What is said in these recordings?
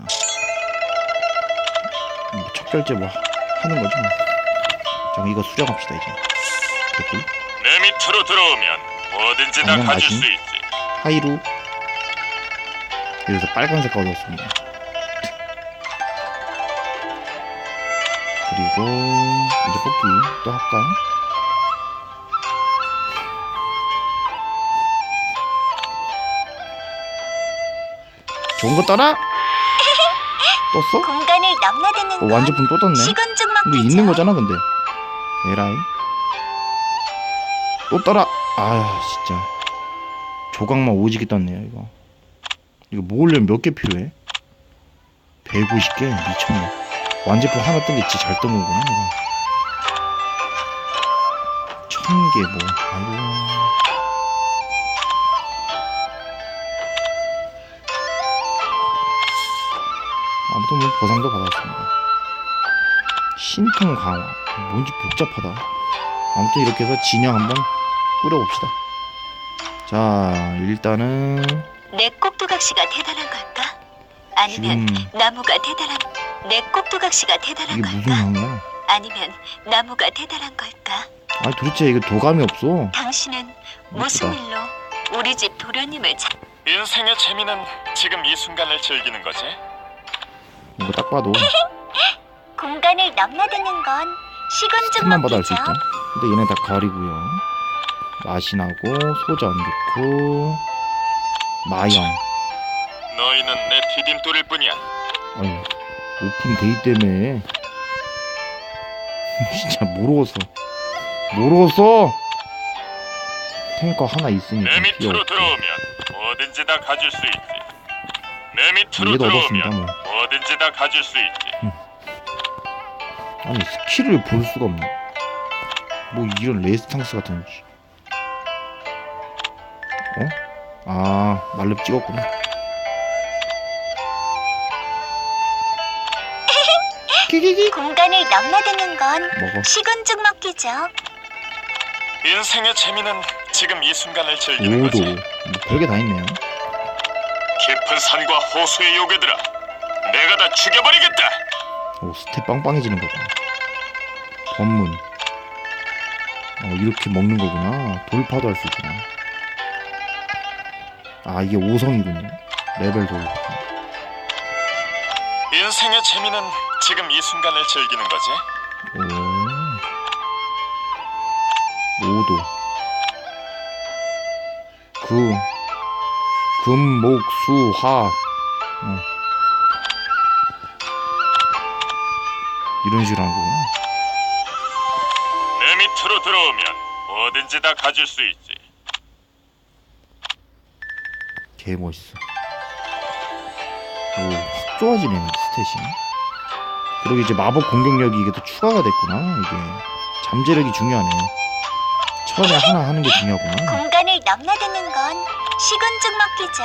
뭐 척결제 뭐 하는 거지 뭐. 자 이거 수정합시다 이제. 됐고 내 밑으로 들어오면 뭐든지 다 가질 마신. 수 있지. 하이루. 여기서 빨간색 얻었습니다. 그리고 이제 뽑기 또 할까요? 좋은 거 떠나? 떴어? 공간을 넘나드는 어, 건 완제품 또 떴네. 먹기죠. 있는 거잖아 근데. 에라이. 또 떠라. 아 진짜. 조각만 오지게 떴네요 이거. 이거 모으려면 몇 개 필요해? 150개? 미쳤네. 완제품 하나 뜬게 진짜 잘 뜬 거구나 이거. 천 개 뭐. 아이고 아무튼 뭐 보상도 받았습니다 신통 강화 뭔지 복잡하다 아무튼 이렇게 해서 진영 한번 꾸려봅시다 자 일단은 내 꼭두각시가 대단한 걸까? 아니면 지금 나무가 대단한 내 꼭두각시가 대단한 이게 무슨 걸까? 향이야 아니면 나무가 대단한 걸까? 아 도대체 이거 도감이 없어 당신은 무슨 예쁘다. 일로 우리 집 도련님을 찾... 인생의 재미는 지금 이 순간을 즐기는 거지. 이거 딱 봐도 공간을 넘나드는 건 식은 좀 스만 받아 할 수 먹기죠. 있다 근데 얘네 다 가리고요 맛이 나고 소주 안 좋고 마영 너희는 내 디딤돌일 뿐이야. 아유 오픈 데이 때문에 진짜 모르겠어 모르겠어 탱커 하나 있으니까 내 필요 밑으로 없고. 들어오면 뭐든지 다 가질 수 있지. 내 밑으로 얘도 얻었습니다 들어오면 뭐 뭐든지 다 가질 수 있지. 아니 스킬을 볼 수가 없네 뭐 이런 레스탕스 같은 지 어? 아 말렙 찍었구나 끼기기 공간을 넘나드는 건 먹어 식은 죽 먹기죠. 인생의 재미는 지금 이 순간을 즐기는 오도 거지. 뭐 별게 다 있네요 깊은 산과 호수의 요괴들아, 내가 다 죽여버리겠다. 오 스텝 빵빵해지는 거구나 법문 어 이렇게 먹는 거구나 돌파도 할 수 있구나 아 이게 5성이군요 레벨 돌 인생의 재미는 지금 이 순간을 즐기는 거지. 오. 오도. 금. 금, 목, 수, 화. 응. 이런 식으로 하는 거구나. 내 밑으로 들어오면 뭐든지 다 가질 수 있지. 개 멋있어. 오, 확 좋아지네, 스탯이. 그리고 이제 마법 공격력이 이게 또 추가가 됐구나, 이게. 잠재력이 중요하네. 처음에 하나 하는 게 중요하구나. 공간을 넘나드는 건 식은 죽 먹기죠.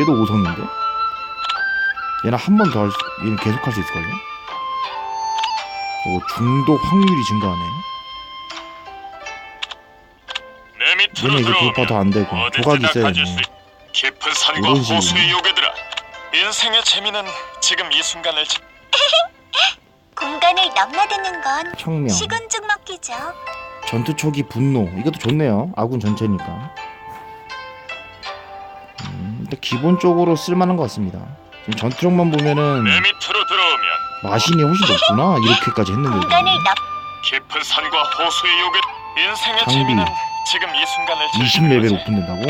얘도 5성인데? 얘는 한 번 더 할 수, 얘는 계속 할 수 있을걸요? 오, 중독 확률이 증가하네. 내 밑으로 얘는 이제 들어오면 돌파 안 되고, 뭐든지 조각이 다 있어야 가질 되네. 수 있. 깊은 산과 이런 식이네. 호수의 요괴들아, 인생의 재미는 지금 이 순간을 즐. 공간을 넘나드는 건 혁명. 식은 죽 먹기죠. 전투 초기 분노. 이것도 좋네요. 아군 전체니까. 음, 일단 기본적으로 쓸만한 것 같습니다. 지금 전투력만 보면은 내 밑으로 들어오면 마신이 훨씬 높구나. 이렇게까지 했는데도. 공간을 넘 깊은 산과 호수의 요괴. 인생의 장비. 재미는 지금 이 순간을 즐기는 20레벨 거지. 오픈된다고?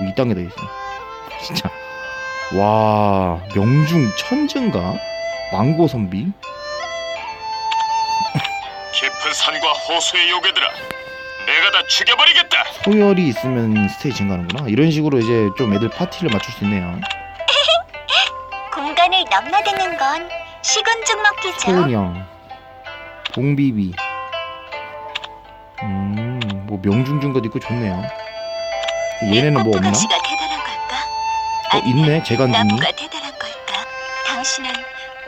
뭐 이딴 게 다 있어. 진짜. 와, 명중 천증가? 망고 선비? 깊은 산과 호수의 요괴들아, 내가 다 죽여버리겠다. 소열이 있으면 스테이 증가하는구나. 이런 식으로 이제 좀 애들 파티를 맞출 수 있네요. 공간을 넘나드는 건 식은 죽 먹기죠. 소은영, 봉비비. 음, 뭐 명중중가도 있고 좋네요. 얘네는 뭐 없나? 꼭두각시가 대단한 걸까? 어, 아니면 있네. 재간둥이. 나무가 대단한 걸까? 당신은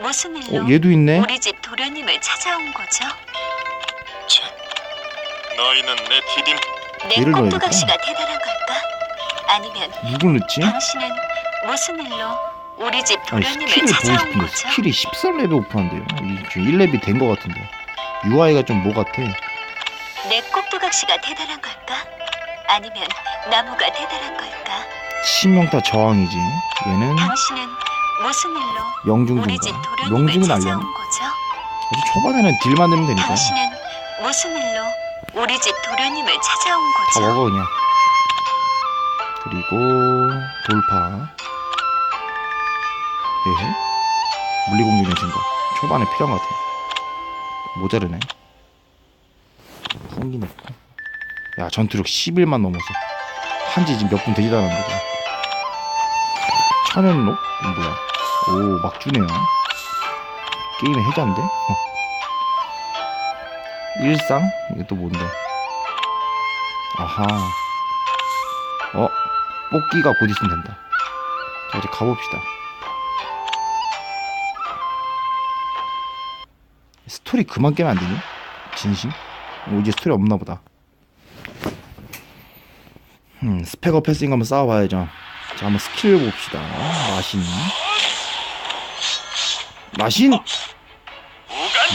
무슨 일로 어, 얘도 있네. 우리 집 도련님을 찾아온 거죠? 참, 너희는 내 디딤 내 얘를 꼭두각시가 대단한 걸까? 아니면 누굴 넣지? 당신은 무슨 일로 우리 집 아니 도련님을 스킬을 보고 찾아온 싶은데 거죠. 스킬이 13레벨 오픈한대요 이 지금 1렙이 된 것 같은데 UI가 좀 뭐 같아 내 꼭두각시가 대단한 걸까? 아니면 나무가 대단한 걸까? 치명타 저항이지 얘는 당신은 무슨 일로 우리 집 도련님을 영중은 찾아온 알려나 거죠? 아주 초반에는 딜 만들면 되니까 당신은 무슨 일로 우리 집 도련님을 찾아온 다 거죠? 먹어 그냥 그리고 돌파 헤헤 물리공격의 증가 초반에 필요한 것 같아 모자르네 풍기네 야 전투력 11만 넘어서 한지 지금 몇 분 되지도 않았는데 지금. 천연록? 뭐야 오 막 주네요 게임의 해자인데? 어. 일상? 이게 또 뭔데? 아하. 어? 뽑기가 곧 있으면 된다. 자 이제 가봅시다. 스토리 그만 깨면 안 되니? 진심? 뭐 이제 스토리 없나 보다. 음 스펙업 했으니까 한번 싸워봐야죠. 자 한번 스킬 봅시다. 마신. 마신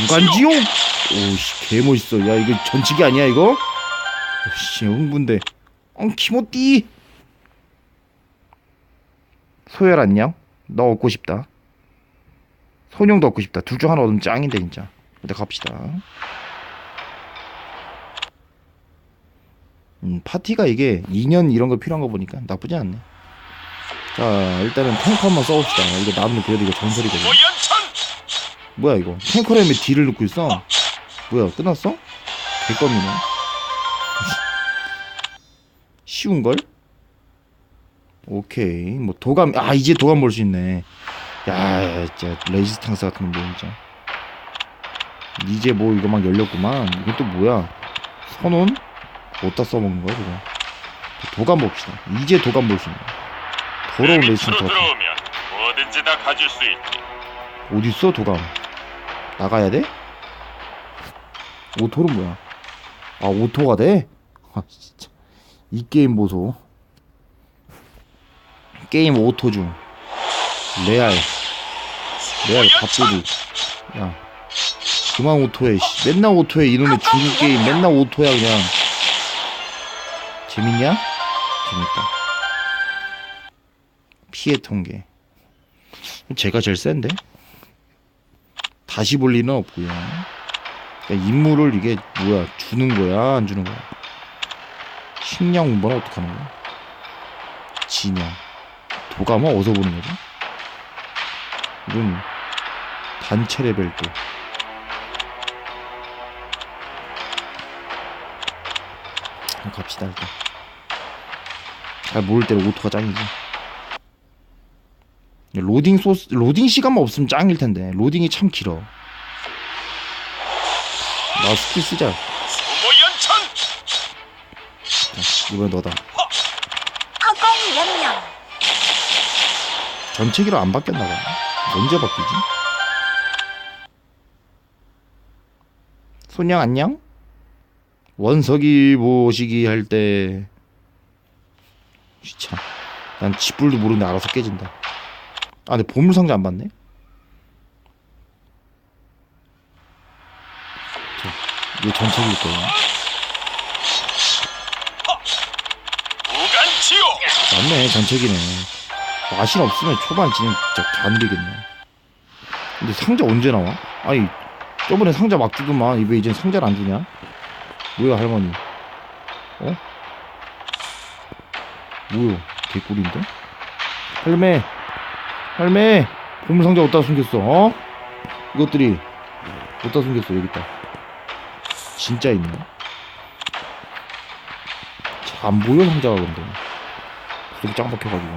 무간지옥? 오씨 개멋있어. 야 이거 전치기 아니야 이거? 오씨 흥분돼. 엉 키모띠. 소열 안녕 너 얻고 싶다. 소룡도 얻고 싶다. 둘 중 하나 얻으면 짱인데 진짜. 일단 갑시다. 음 파티가 이게 2년 이런 거 필요한 거 보니까 나쁘지 않네. 자 일단은 탱커 한번 써봅시다. 이거 나무는 그래도 이거 전설이거든. 뭐야 이거? 탱커램에 딜을 넣고 있어? 뭐야 끝났어? 개껌이네. 쉬운걸? 오케이. 뭐 도감 아 이제 도감 볼 수 있네. 야 진짜 레지스탕스 같은 거뭐 진짜. 이제 뭐 이거 막 열렸구만. 이건 또 뭐야? 선온? 어디다 써먹는 거야 저거? 도감 봅시다. 이제 도감 볼 수 있네. 더러운 내 레지스탕스 같은 들어오면 뭐든지 다 가질 수 있다. 어딨어 도감 나가야 돼? 오토는 뭐야? 아 오토가 돼? 아 진짜. 이 게임 보소. 게임 오토 중. 레알. 레알 밥도둑 야. 그만 오토해 씨. 맨날 오토해 이놈의 중국 게임. 맨날 오토야 그냥. 재밌냐? 재밌다. 피해 통계. 제가 제일 센데? 다시 볼 리는 없고요. 그러니까 임무를 이게 뭐야 주는 거야 안 주는 거야? 식량 운반은 어떻게 하는 거야? 진영 도감은 어디서 보는 거지? 이건 단체 레벨 또 갑시다 일단 잘 모를 때는 오토가 짱이지 로딩 소스 로딩 시간만 없으면 짱일 텐데 로딩이 참 길어. 나 스킬 쓰자. 자, 이번 너다. 허공 전체기로 안 바뀌었나 봐. 언제 바뀌지? 손양 안녕? 원석이 모시기 할때 참. 난 지불도 모르는데 알아서 깨진다. 아, 근데 보물 상자 안 받네. 자, 이게 전체기일 거야. 무간지요. 맞네 전체기네 마신 없으면 초반 진행 진짜 가느리겠네 근데 상자 언제 나와? 아니 저번에 상자 막 주더만 왜 이제 상자를 안 주냐? 뭐야 할머니 어? 뭐야 개꿀인데? 할매 할매 보물 상자 어디다 숨겼어 어? 이것들이 어디다 숨겼어 여기 있다. 진짜 있네. 잘안 보여 상자가 근데. 여기 짱 박혀가지고.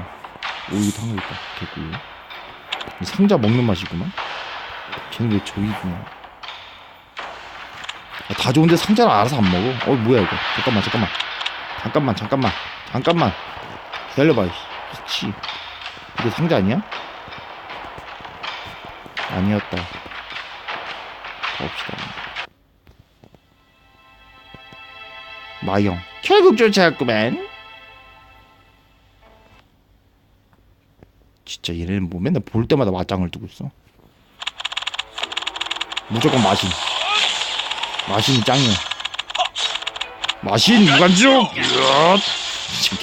오 여기 하나 있다 개꿀 이 상자 먹는 맛이구만. 쟤는 왜 저기 있구나. 아, 다 좋은데 상자를 알아서 안 먹어. 어 뭐야 이거? 잠깐만 잠깐만. 잠깐만 잠깐만. 잠깐만. 기다려봐 그치. 이거 상자 아니야? 아니었다 가봅시다 마영 결국 쫓아왔구만 진짜 얘네는 뭐 맨날 볼 때마다 맞짱을 뜨고 있어. 무조건 마신. 마신이 짱이야. 마신. 이야, 진짜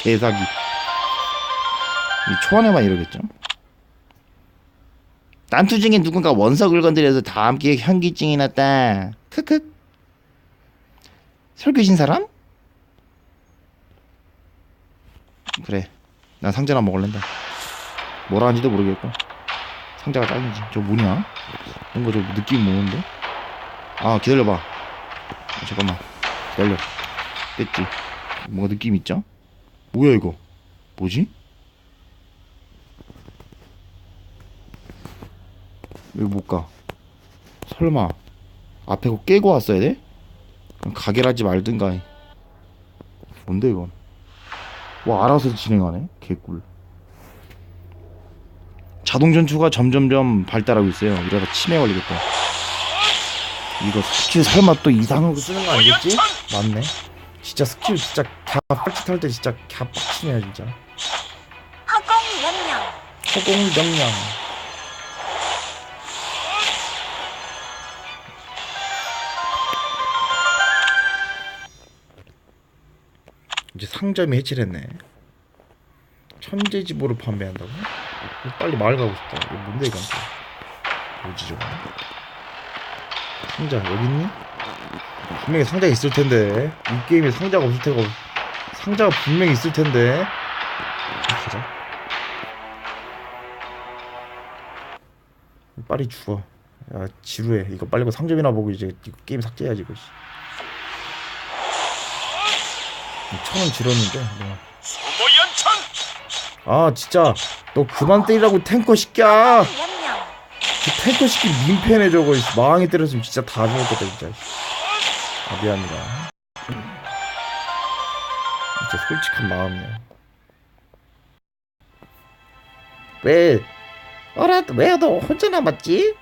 개사기. 이 초안에만 이러겠죠? 난투 중에 누군가 원석을 건드려서 다 함께 현기증이 났다. 크크. 설교신 사람? 그래. 난 상자나 먹을랜다. 뭐라 하는지도 모르겠고. 상자가 짱이지. 저 뭐냐? 뭔가 저 느낌이 뭐는데? 아, 기다려봐. 아, 잠깐만. 기다려. 됐지. 뭔가 느낌 있죠? 뭐야, 이거? 뭐지? 왜못 가? 설마. 앞에 거 깨고 왔어야 돼? 그럼 가게를 하지 말든가 뭔데 이건? 와 알아서 진행하네 개꿀. 자동 전투가 점점점 발달하고 있어요. 이러다 치매 걸리겠다. 이거 스킬 설마 또 이상한 거 쓰는 거 아니겠지? 맞네. 진짜 스킬 진짜 갸 빡짓 할 때 진짜 갸 빡치네요 진짜. 허공 명령. 허공 명령 상점이 해체했네 천재지보를 판매한다고? 이거 빨리 마을 가고 싶다 이거 뭔데 이건 또 뭐지 저거 상자 여기 있니? 분명히 상자 있을 텐데 이 게임에 상자가 없을 테고 상자가 분명히 있을 텐데 가자 빨리 죽어. 야 지루해. 이거 빨리 그 상점이나 보고 이제 게임 삭제해야지 이거. 씨. 천원 지렀는데. 뭐. 소모연천 아 진짜 너 그만 때리라고 탱커. 명령. 그 탱커 시끼 민폐네 저거. 씨. 마왕이 때렸으면 진짜 다 죽었겠다 진짜. 씨. 아 미안합니다. 진짜 솔직한 마음이야. 왜? 어라 왜너 혼자 남았지?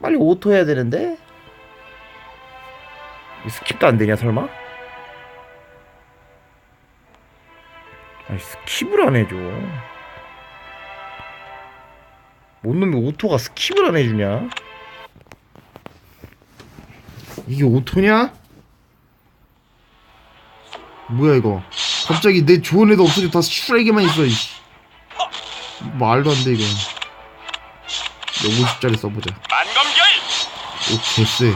빨리 오토 해야 되는데. 이 스킵도 안 되냐 설마? 아니 스킵을 안 해줘. 뭔 놈이 오토가 스킵을 안 해주냐? 이게 오토냐? 뭐야 이거? 갑자기 내 좋은 애도 없어지고 다 슈레기만 있어. 이씨. 말도 안 돼 이거. 50짜리 써보자. 만검결 오 개쎄.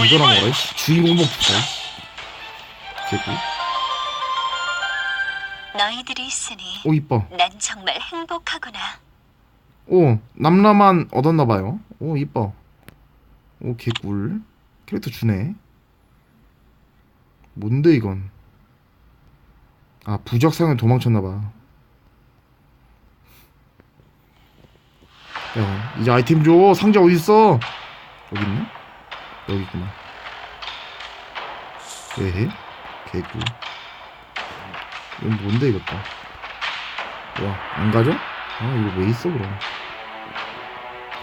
오씨 이거랑 이씨. 주인공 먹자. 이 씨. 개꿀. 너희들이 있으니 오 이뻐. 난 정말 행복하구나. 오 남라만 얻었나 봐요. 오 이뻐. 오 개꿀. 캐릭터 주네. 뭔데 이건? 아 부적 사용에 도망쳤나 봐. 야 이제 아이템 줘. 상자 어디 있어? 여기 있네. 여기 있구나. 에헤 개꿀. 이건 뭔데 이것도? 와 안 가져? 아 이거 왜 있어 그럼?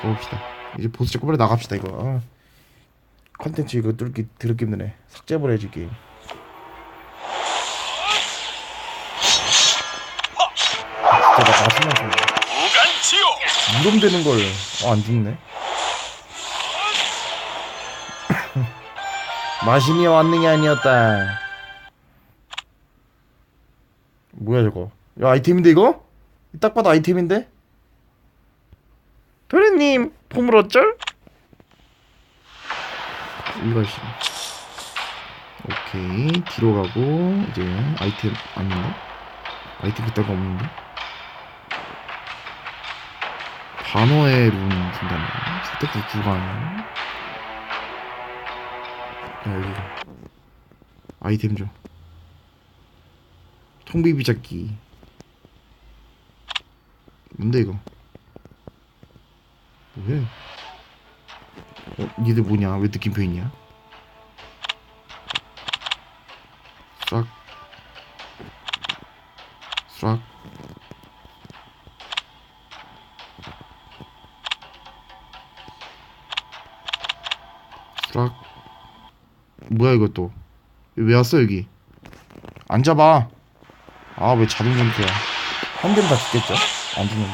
가봅시다. 이제 보스 잡고 빨리 나갑시다 이거. 아. 컨텐츠 이거 뚫기 드럽게 힘드네. 삭제해버려야지 게임. 나 마지막 이름 되는 걸. 어, 안 죽네. 마신이 왔느냐 아니었다. 뭐야 저거? 야 아이템인데 이거? 딱 봐도 아이템인데? 도련님 보물 어쩔? 이거지. 오케이 뒤로 가고 이제 아이템 아닌데? 아이템 거 없는데? 반어의 룬 준다네. 선택도 구간. 야 여기 아이템 좀. 통비비 잡기. 뭔데 이거? 왜? 어, 니들 뭐냐? 왜 느낌표 있냐? 싹. 싹. 싹. 뭐야 이것도? 왜 왔어 여기? 앉아봐. 아 왜 자동 점프야? 한 대면 다 죽겠죠? 안 죽는데?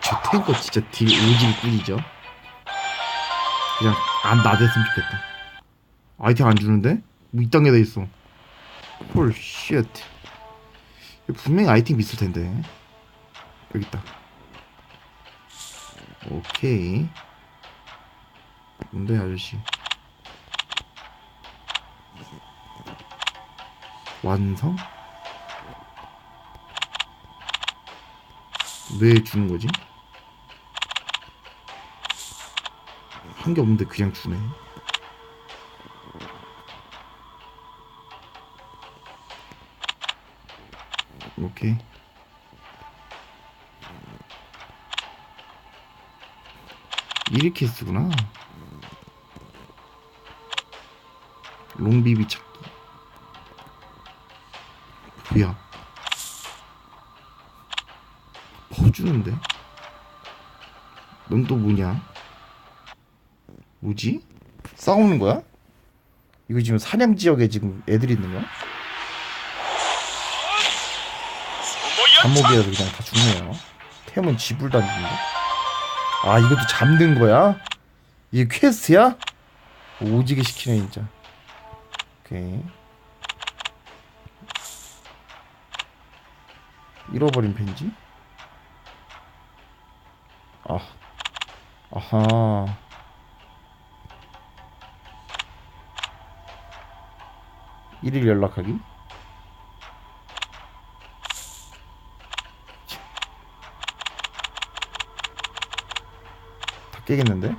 저 탱커 진짜 딜 오지게 꾸리죠? 그냥 안 나댔으면 좋겠다. 아이템 안 주는데? 뭐 이딴 게다 있어. 홀쉣. 분명히 아이템 있을 텐데. 여기 있다. 오케이. 뭔데 아저씨 완성? 왜 주는 거지? 한 게 없는데 그냥 주네. 오케이. 이렇게 쓰구나. 롱비비 찾기. 뭐야? 퍼주는데? 넌 또 뭐냐? 뭐지? 싸우는 거야? 이거 지금 사냥 지역에 지금 애들이 있는 거야? 잡목이라도 그냥 다 죽네요. 템은 집을 다니는데. 아 이것도 잠든 거야? 이게 퀘스트야? 오지게 시키네 진짜. 오케이. 잃어버린 펜지? 아, 아하. 일일 연락하기? 다 깨겠는데?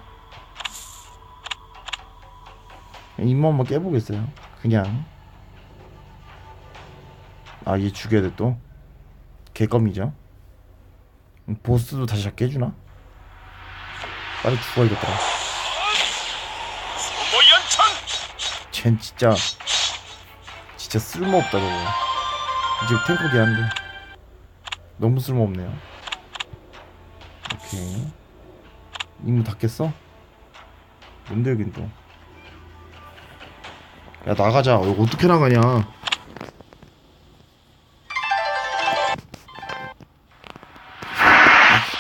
임무 한번 깨보겠어요. 그냥. 아, 얘 죽여야 돼 또. 개껌이죠. 음, 보스도 다시 잡게 해주나? 빨리. 소모연천 쟨 진짜 진짜 쓸모없다 저거. 이제 탱커기 한데 너무 쓸모없네요. 오케이. 임무 다 깼어? 뭔데 여긴 또? 야 나가자. 이거 어떻게 나가냐?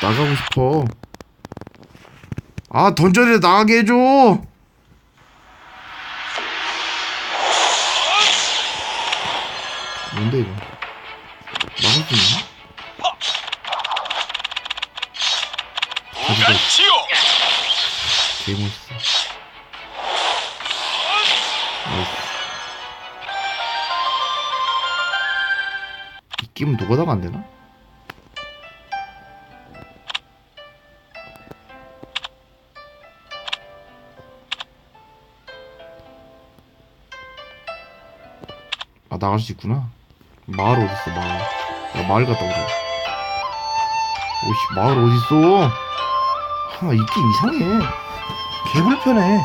나가고 싶어. 아 던전에 나가게 해줘. 뭔데 이거? 나갈 수 있나? 무간치요 개 멋있어. 나이스. 이 게임 노가다가 안 되나? 나갈 수 있구나. 마을 어딨어 마을? 야 마을 갔다 오자. 오씨 마을 어딨어? 아 있긴 이상해. 개 불편해.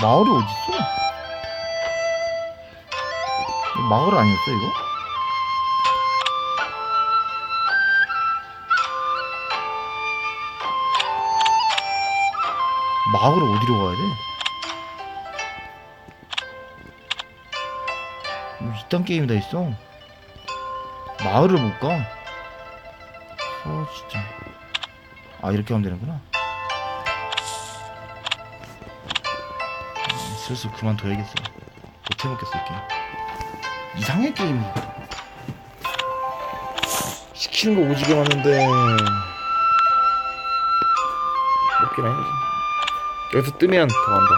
마을이 어딨어? 마을 아니었어 이거? 마을을 어디로 가야 돼? 이딴 게임이 다 있어. 마을을 못 가. 아 진짜. 아 이렇게 하면 되는구나. 음, 슬슬 그만둬야겠어. 못 해먹겠어 이 게임. 이상해 게임이. 시키는 거 오지게 많은데 먹긴 해야지. 여기서 뜨면 더 간다.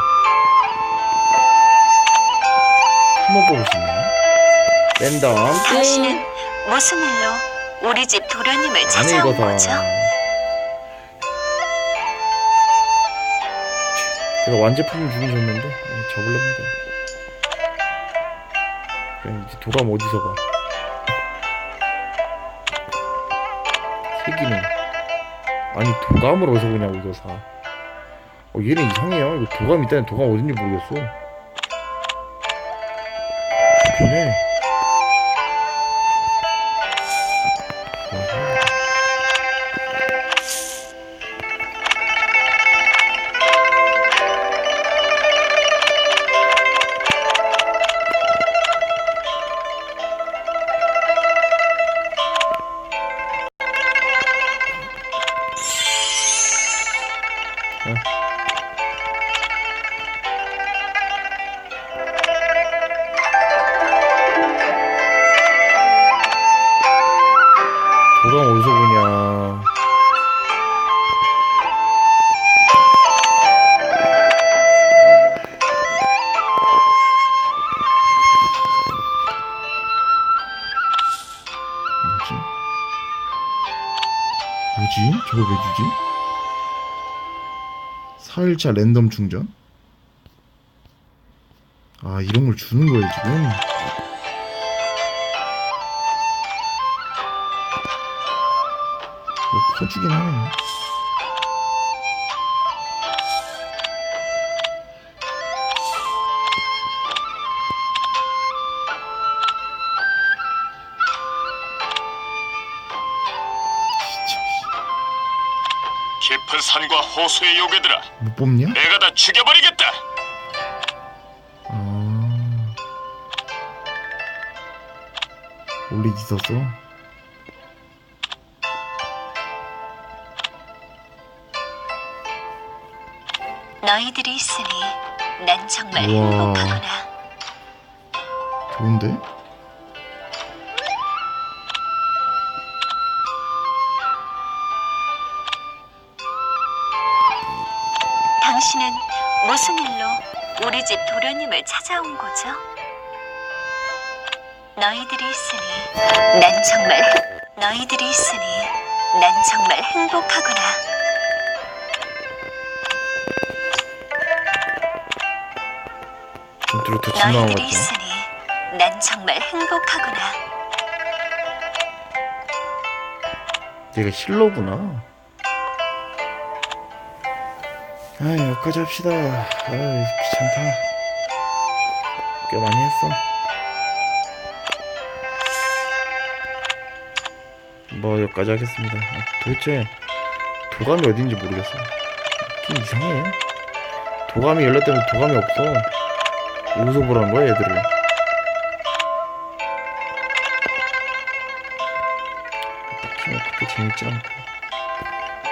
한번 보고 싶네. 랜덤. 당신은 무슨 일로 우리 집 도련님을 안 찾아온 읽어서. 거죠? 제가 완제품을 주긴 줬는데 네, 접을랍니다. 그냥 이제 도감 어디서 봐? 세기는 아니 도감을 어디서 보냐고 이거 사. 어 얘는 이상해요. 이거 도감 있다는 도감 어딘지 모르겠어. 저걸 왜 주지? 4일차 랜덤 충전? 아 이런 걸 주는 거예요 지금? 뭐 퍼주긴 하네 깊은 산과 호수의 요괴들아, 못 뽑냐? 내가 다 죽여버리겠다. 아 원래 있었어? 너희들이 있으니 난 정말 우와. 행복하구나. 좋은데? 무슨 일로 우리 집 도련님을 찾아온 거죠? 너희들이 있으니 난 정말 너희들이 있으니 난 정말 행복하구나. 좀 들어 더 진나온 것 너희들이 같아. 있으니 난 정말 행복하구나. 얘가 힐러구나. 아, 여기까지 합시다. 아, 귀찮다. 꽤 많이 했어. 뭐 여기까지 하겠습니다. 아, 도대체 도감이 어딘지 모르겠어. 좀 이상해. 도감이 열렸다면 도감이 없어. 어디서 보라는 거야, 얘들을. 딱히 뭐 그렇게 재밌지 않고.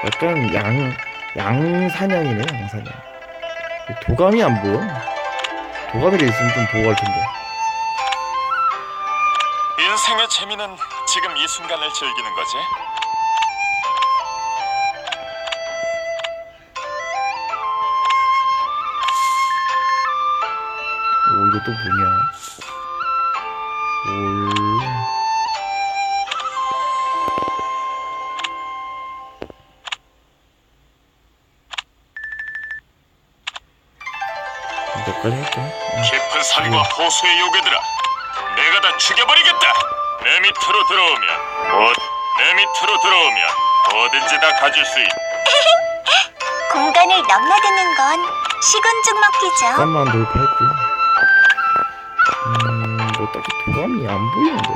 약간 양, 양사냥이네, 양사냥. 도감이 안 보여. 도감이 있으면 좀 보고 갈 텐데. 인생의 재미는 지금 이 순간을 즐기는 거지. 오, 이거 또 뭐냐. 올. 몇 가지 할까? 어. 깊은 산과 호수의 요괴들아, 내가 다 죽여버리겠다. 내 밑으로 들어오면, 어, 내 밑으로 들어오면 뭐든지 다 가질 수 있. 공간을 넘나드는 건 식은죽 먹기죠. 잠깐만 돌파했고요. 음, 뭐 딱히 도감이 안 보이는데.